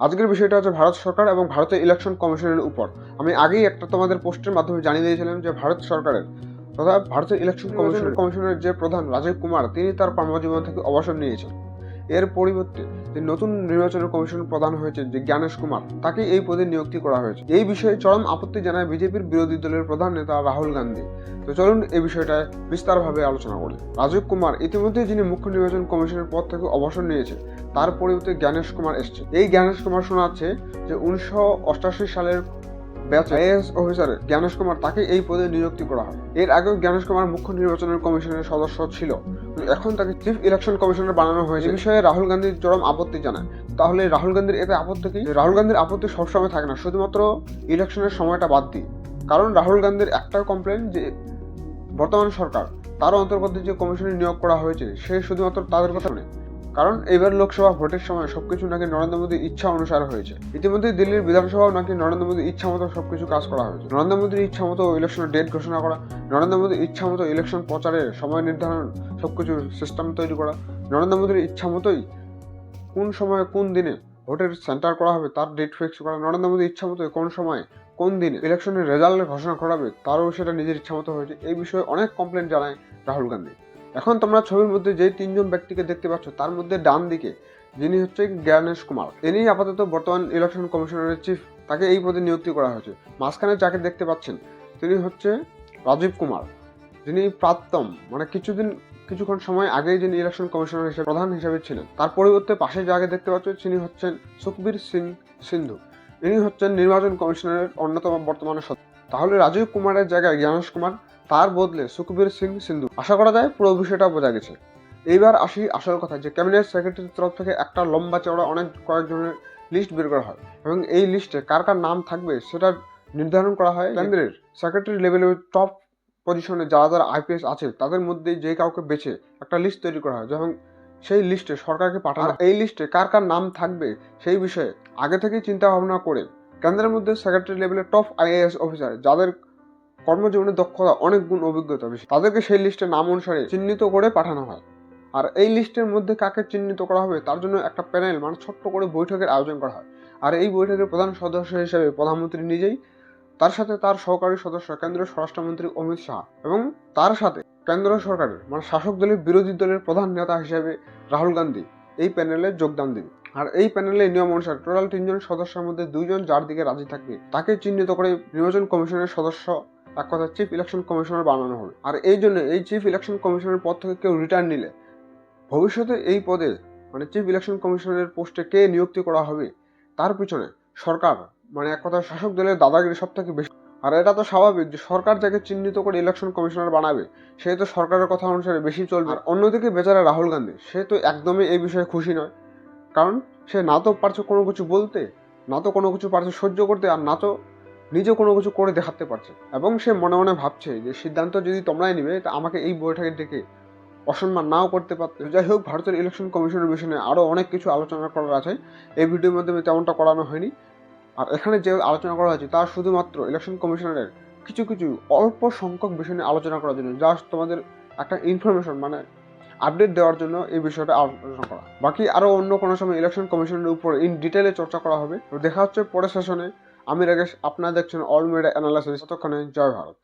আজকের বিষয়টা হচ্ছে ভারত সরকার এবং ভারতের ইলেকশন কমিশনের উপর। আমি আগেই একটা তোমাদের পোস্টের মাধ্যমে জানিয়ে দিয়েছিলাম যে ভারত সরকারের তথা ভারতের ইলেকশন কমিশন কমিশনের যে প্রধান রাজীব কুমার তিনি তার কর্মজীবন থেকে অবসর নিয়েছেন। এর পরিবর্তে যে নতুন নির্বাচনের কমিশন প্রধান হয়েছে যে জ্ঞানেশ কুমার, তাকে এই পদে নিয়োক্তি করা হয়েছে। এই বিষয়ে চরম আপত্তি জানায় বিজেপির বিরোধী দলের প্রধান নেতা রাহুল গান্ধী। তো চলুন এই বিষয়টা বিস্তারভাবে আলোচনা করি। রাজীব কুমার ইতিমধ্যে যিনি মুখ্য নির্বাচন কমিশনের পদ থেকে অবসর নিয়েছে তার পরিবর্তে জ্ঞানেশ কুমার এসছে এই জ্ঞানেশ কুমার শোনাচ্ছে যে উনিশশো সালের ব্যাচ আইএস অফিসারের জ্ঞানেশ কুমার তাকে এই পদে নিযুক্তি করা হয়। এর আগেও জ্ঞানেশ কুমার মুখ্য নির্বাচনের কমিশনের সদস্য ছিল। এখন তাকে চিফ ইলেকশন কমিশনার বানানো হয়েছে। বিষয়ে রাহুল গান্ধীর চরম আপত্তি জানায়। তাহলে রাহুল গান্ধীর এতে আপত্তি কি? রাহুল গান্ধীর আপত্তি সবসময় থাকে না। শুধুমাত্র ইলেকশনের সময়টা বাদ দিই। কারণ রাহুল গান্ধীর একটা কমপ্লেন যে, বর্তমান সরকার তার অন্তর্গত যে কমিশনে নিয়োগ করা হয়েছে, সে শুধুমাত্র তাদের কথা নেই কারণ এবার লোকসভা ভোটের সময় সবকিছু নাকি নরেন্দ্র মোদীর ইচ্ছা অনুসারে হয়েছে। ইতিমধ্যে দিল্লির বিধানসভাও নাকি নরেন্দ্র মোদীর ইচ্ছা মতো সবকিছু কাজ করা হয়েছে। নরেন্দ্র মোদীর ইচ্ছা মতো ইলেকশনের ডেট ঘোষণা করা, নরেন্দ্র মোদীর ইচ্ছা মতো ইলেকশন প্রচারের সময় নির্ধারণ সবকিছু সিস্টেম তৈরি করা, নরেন্দ্র মোদীর ইচ্ছা মতোই কোন সময়ে কোন দিনে ভোটের সেন্টার করা হবে তার ডেট ফিক্স করা, নরেন্দ্র মোদীর ইচ্ছা মতো কোন সময় কোন দিনে ইলেকশনের রেজাল্টের ঘোষণা করাবে তারও সেটা নিজের ইচ্ছা মতো হয়েছে। এই বিষয়ে অনেক কমপ্লেন জানায় রাহুল গান্ধী। এখন তোমরা ছবির মধ্যে যে তিনজন ব্যক্তিকে দেখতে পাচ্ছ, তার মধ্যে ডান দিকে যিনি হচ্ছে জ্ঞানেশ কুমার। ইনি আপাতত বর্তমান ইলেকশন কমিশনারের চিফ তাকে এই পদে নিযুক্তি করা হয়েছে। মাঝখানে যাকে দেখতে পাচ্ছেন, তিনি হচ্ছে রাজীব কুমার। যিনি প্রাক্তম মানে কিছুদিন, কিছুক্ষণ সময় আগেই যিনি ইলেকশন কমিশনার হিসেবে, প্রধান হিসেবে ছিলেন। তার পরিবর্তে পাশে যাকে দেখতে পাচ্ছ, তিনি হচ্ছেন সুখবীর সিং সিন্ধু। ইনি হচ্ছেন নির্বাচন কমিশনারের অন্যতম বর্তমানে সদস্য। তাহলে রাজীব কুমারের জায়গায় জ্ঞানেশ কুমার, তার বদলে সুখবীর সিং সিন্ধু। আশা করা যায় পুরো বিষয়টা বোঝা গেছে। এইবার আসি আসল কথা, যে ক্যাবিনেট সেক্রেটারির তরফ থেকে একটা লম্বা চওড়া অনেক কয়েকজনের লিস্ট বের করা হয়। এবং এই লিস্টে কার কার নাম থাকবে সেটা নির্ধারণ করা হয় কেন্দ্রের সেক্রেটারি লেভেলের টপ পজিশনে যারা যারা আইপিএস আছে, তাদের মধ্যে যে কাউকে বেছে একটা লিস্ট তৈরি করা হয়। যেমন সেই লিস্টে সরকারকে পাঠানো। এই লিস্টে কার কার নাম থাকবে সেই বিষয়ে আগে থেকেই চিন্তা ভাবনা করে কেন্দ্রের মধ্যে সেক্রেটারি লেভেলের টপ আইএএস অফিসার যাদের কর্মজীবনের দক্ষতা অনেক গুণ অভিজ্ঞতা বেশি তাদেরকে সেই লিস্টের নাম অনুসারে চিহ্নিত করে পাঠানো হয়। আর এই লিস্টের মধ্যে কাকে চিহ্নিত করা হবে তার জন্য একটা প্যানেল মানে ছোট্ট করে বৈঠকের আয়োজন করা হয়। আর এই বৈঠকের প্রধান সদস্য হিসেবে প্রধানমন্ত্রী নিজেই তার সাথে তার সহকারী সদস্য কেন্দ্রীয় স্বরাষ্ট্রমন্ত্রী অমিত শাহ এবং তার সাথে কেন্দ্র সরকারের মানে শাসক দলের বিরোধী দলের প্রধান নেতা হিসেবে রাহুল গান্ধী এই প্যানেলে যোগদান দেবে আর এই প্যানেলে নিয়ম অনুসারে টোটাল তিনজন সদস্যের মধ্যে দুইজন যার দিকে রাজি থাকবে, তাকে চিহ্নিত করে নির্বাচন কমিশনের সদস্য এক কথা চিফ ইলেকশন কমিশনার বানানো হবে। আর এই জন্য এই চিফ ইলেকশন কমিশনের পদ থেকে কেউ রিটার্ন নিলে, ভবিষ্যতে এই পদে মানে চিফ ইলেকশন কমিশনের পোস্টে কে নিযুক্তি করা হবে, তার পিছনে সরকার মানে এক কথা শাসক দলের দাদাগিরি সব থেকে বেশি আর এটা তো স্বাভাবিক যে সরকার যাকে চিহ্নিত করে ইলেকশন কমিশনার বানাবে, সে তো সরকারের কথা অনুসারে বেশি চলবে। আর অন্যদিকে বেচারা রাহুল গান্ধী, সে তো একদমই এই বিষয়ে খুশি নয়। কারণ সে না তো পারছে কোনো কিছু বলতে, না তো কোনো কিছু পারছে সহ্য করতে, আর না তো নিজে কোনো কিছু করে দেখাতে পারছে। এবং সে মনে মনে ভাবছে যে সিদ্ধান্ত যদি তোমরাই নিবে, তা আমাকে এই বৈঠকে ডেকে অসম্মান নাও করতে পারতে। যাই হোক, ভারতের ইলেকশন কমিশনের বিষয়ে আরও অনেক কিছু আলোচনা করার আছে। এই ভিডিওর মাধ্যমে তেমনটা করানো হয়নি। আর এখানে যে আলোচনা করা হয়েছে, তা শুধুমাত্র ইলেকশন কমিশনারের কিছু কিছু অল্প সংখ্যক বিষয় নিয়ে আলোচনা করার জন্য জাস্ট তোমাদের একটা ইনফরমেশন মানে আপডেট দেওয়ার জন্য এই বিষয়টা আলোচনা করা। বাকি আরও অন্য কোনো সময় ইলেকশন কমিশনের উপর ইন ডিটেলে চর্চা করা হবে। তো দেখা হচ্ছে পরের সেশনে আমি রাকেশ, আপনারা দেখছেন অল মিডিয়া অ্যানালাইসিস ততক্ষণে জয় ভারত।